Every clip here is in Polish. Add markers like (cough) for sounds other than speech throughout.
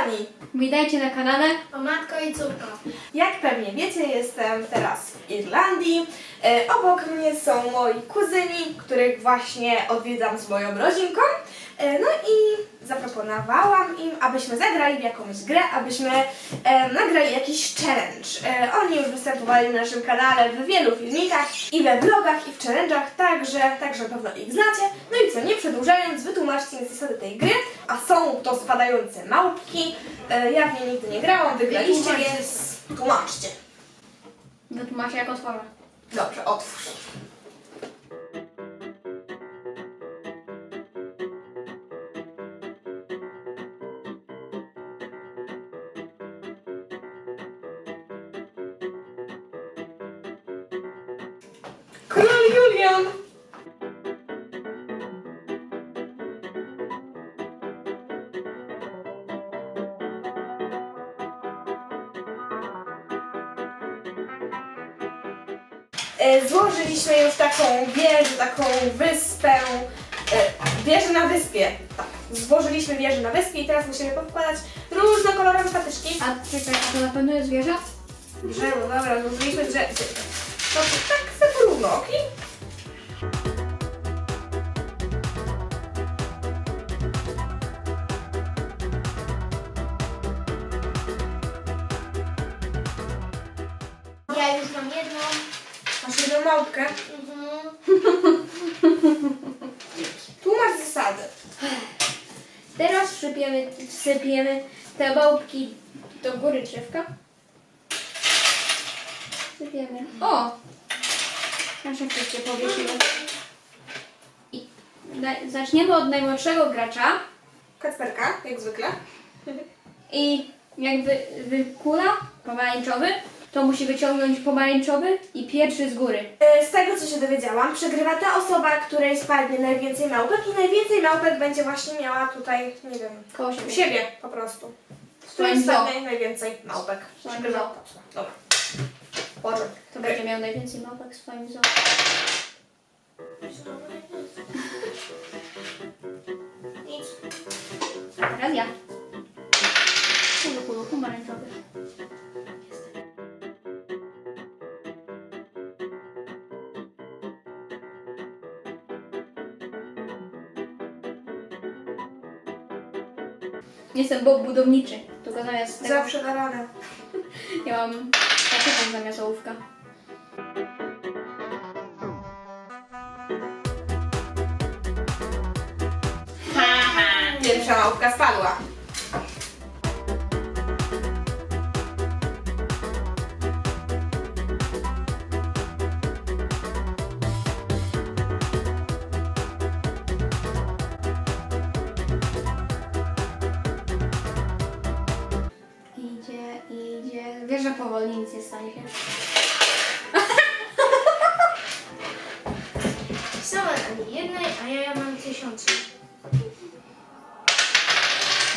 kochani! Witajcie na kanale. O matko i córko. Jak pewnie wiecie, jestem teraz w Irlandii. E, obok mnie są moi kuzyni, których właśnie odwiedzam z moją rodzinką. E, no i zaproponowałam im, abyśmy zagrali w jakąś grę, abyśmy e, nagrali jakiś challenge. E, oni już występowali na naszym kanale w wielu filmikach i we vlogach i w challenge'ach, także, także na pewno ich znacie. No i co, nie przedłużając, wytłumaczcie mi zasady tej gry, a są to spadające małpki. E, ja w nie nigdy nie grałam, wygraliście, więc tłumaczcie. Wytłumaczę jak otworzę. Dobrze, otwórz. Złożyliśmy już taką wieżę, taką wyspę. e, Wieżę na wyspie. Tak. Złożyliśmy wieżę na wyspie i teraz musimy podkładać różnokolorowe patyczki. A czekaj, to na pewno jest wieża? Drzewo, dobra, złożyliśmy drzewo. No tak za trudno, okej? Ja już. Masz jedną małpkę. Mhm. (laughs) Tłumacz zasady. Teraz wsypiemy, wsypiemy te małpki do góry drzewka. Wsypiemy. O! Na szybko się powiesiły. I zaczniemy od najmłodszego gracza. Kacperka, jak zwykle. I jakby wykula pomarańczowy, to musi wyciągnąć pomarańczowy i pierwszy z góry. E, Z tego co się dowiedziałam, przegrywa ta osoba, której spadnie najwięcej małpek i najwięcej małpek będzie właśnie miała tutaj, nie wiem, Koło u siebie. siebie po prostu. Z której spadnie najwięcej małpek. Przegrywa. Dobra. Poczek. Kto będzie miał najwięcej małpek w swoim zoo? Nic. Teraz ja. Kulu, kulu, pomarańczowy. Jestem Bob budowniczy, tylko zamiast tego Zawsze na ranę. (laughs) ja mam taką zamiast ołówka. Pierwsza małpka spadła. Powoli nic nie stanie (laughs) się. Sama ani jednej, a ja, ja mam tysiące.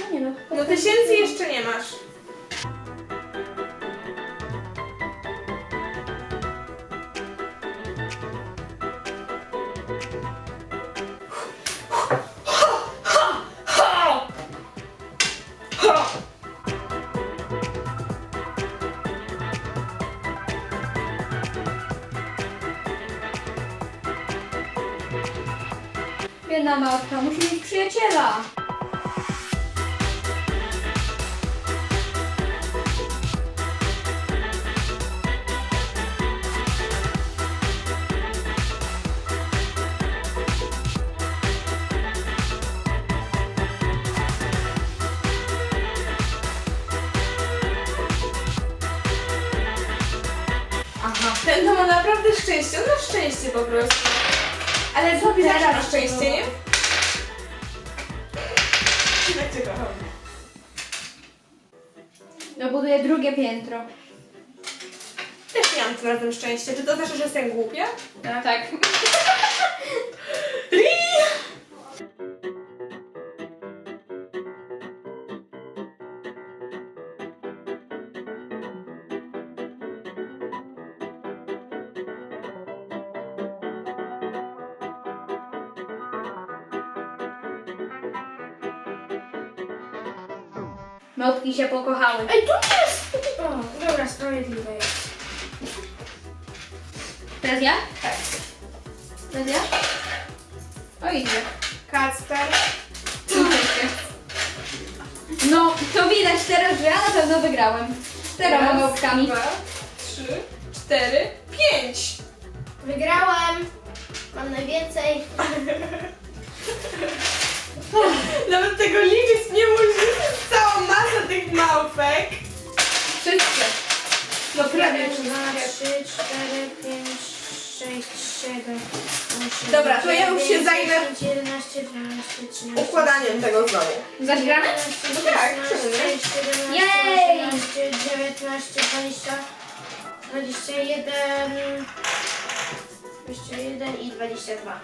No nie no. No tysięcy jeszcze nie masz. Małpka musi mieć przyjaciela. Aha. Ten to ma naprawdę szczęście. On ma szczęście po prostu. Ale zrobi zawsze ma szczęście, nie? Tak cię kocham. No buduję drugie piętro. Też nie mam tym razem szczęścia. Czy to znaczy, że jestem głupia? Tak. (laughs) Małpki się pokochały. Ej, tu jest! O, dobra, sprawiedliwe jest. Teraz ja? Tak. Teraz ja? O idzie. Kacper. No, to widać teraz, że ja na pewno wygrałem. Teraz Raz, małpkami. Dwa, trzy, cztery, pięć. Wygrałem! Mam najwięcej. (laughs) 8, Dobra, to ja już się zajmę 11, 12, 13, układaniem tego znowu. Zaś gramy? 15, 16, Tak, 17, 18, 19, 20, 21, 21 i 22.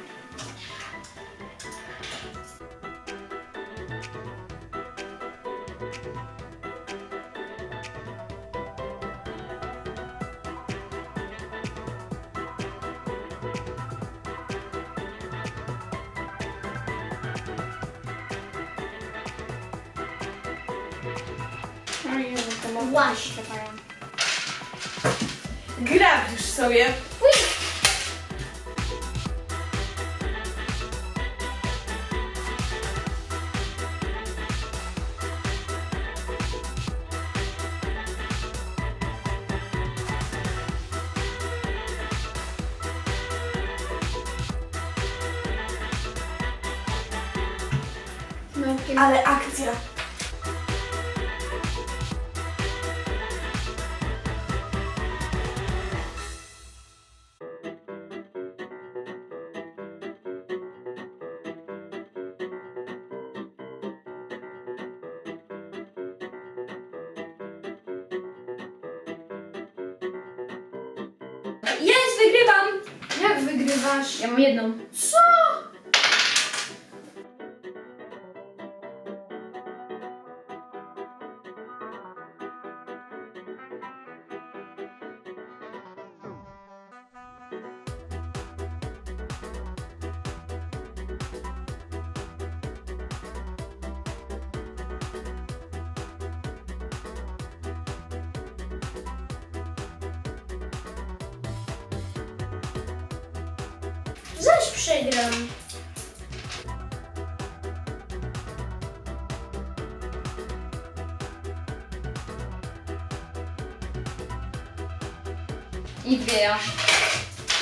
Właśnie. Grabisz sobie. Ale akcja. Jest, wygrywam! Jak wygrywasz? Ja mam jedną. Co? Zaś przegram. I dwie ja.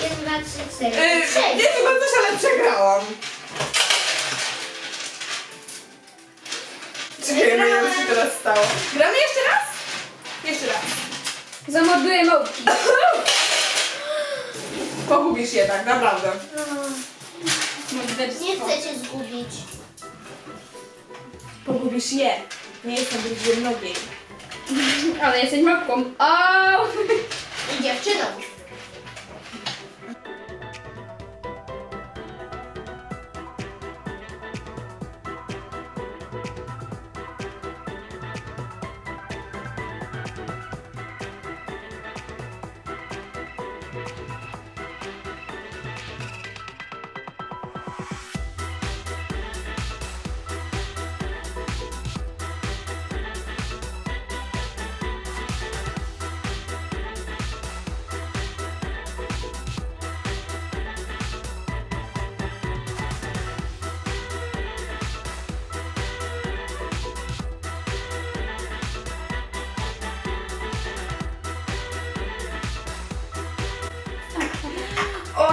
Jeden, dwa, trzy, cztery. Yy, nie Sześć. chyba coś, ale przegrałam. Czekajmy, jak się teraz stało. Gramy jeszcze raz? Jeszcze raz. Zamorduję małpki. (laughs) Pogubisz je tak, naprawdę. No, widać Nie chcę cię zgubić. Pogubisz je. Nie jestem drugiej nogiej. Ale jesteś małpką. O! I dziewczyną.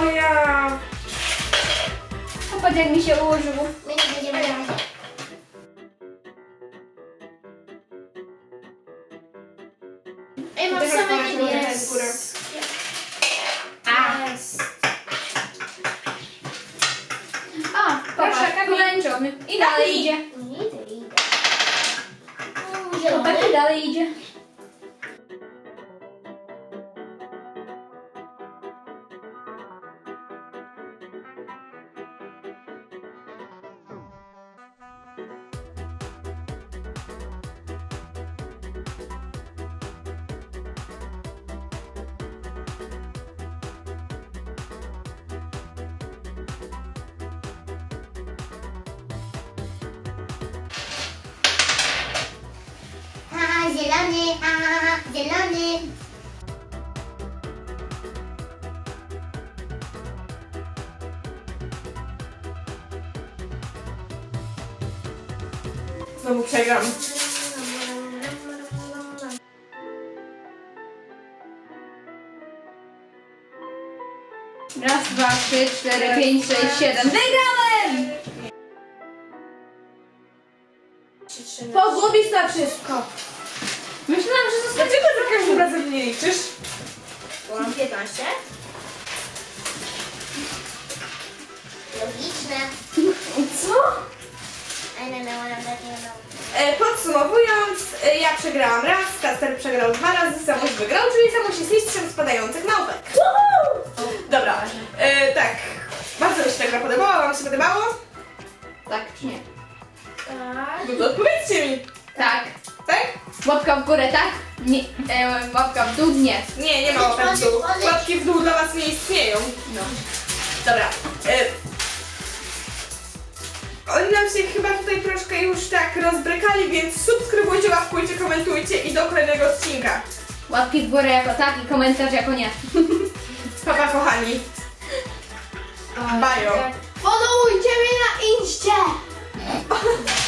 O ja. Popatrz jak mi się ułożyło. My nie będziemy. Zielony, a zielony. Znowu przegram. Raz, dwa, trzy, cztery, pięć, sześć, siedem. Wygrałem! Na wszystko. 15. Logiczne. Co? I don't know what I'm talking about. E, podsumowując, e, ja przegrałam raz, Kaster przegrał dwa razy, Samuś wygrał, czyli Samuś jest mistrzem spadających małpek. Dobra, e, tak. Bardzo mi się ta gra podobała, wam się podobało? Tak czy nie? Tak. No to odpowiedzcie mi. Tak. Tak? Łapka w górę, tak? Nie. E, łapka w dół, nie. Nie, nie ma łapek w dół. Łapki w dół dla was nie istnieją. No. Dobra. E, oni nam się chyba tutaj troszkę już tak rozbrykali, więc subskrybujcie, łapkujcie, komentujcie i do kolejnego odcinka. Łapki w górę jako tak i komentarz jako nie. (laughs) Pa, pa kochani. Bajo. Followujcie mnie na Inście! (laughs)